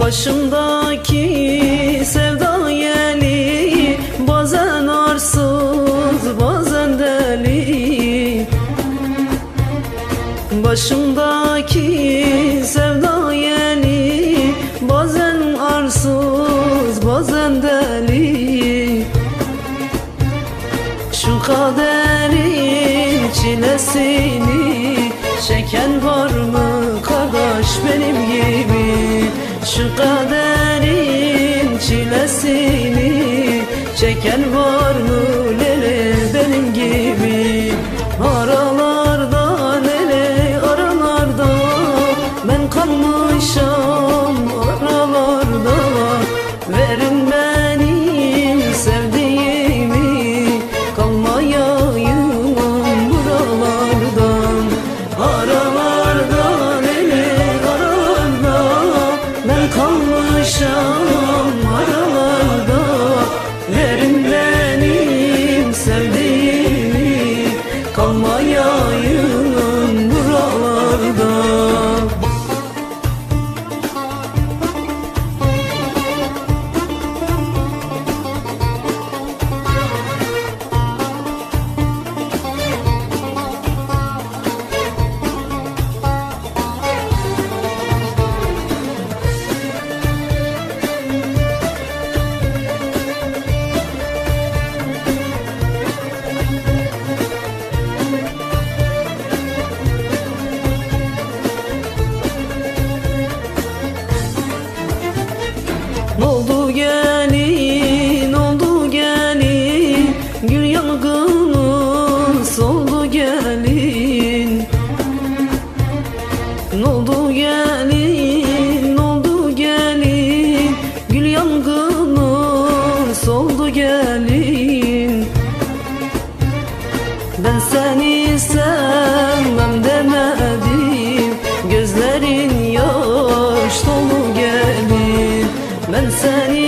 Başımdaki sevda yeli Bazen arsız bazen deli. Başımdaki sevda yeli Bazen arsız bazen deli. Şu kaderin çilesini Çeken var mı kardeş benim gibi Şu kaderin çilesini Çeken var mı lele aşkımız oldu gelin. Noldu gelin, noldu gelin? Gül yangımız oldu gelin. Ben seni sevmem demedim. Gözlerin yaş dolu gelin. Ben seni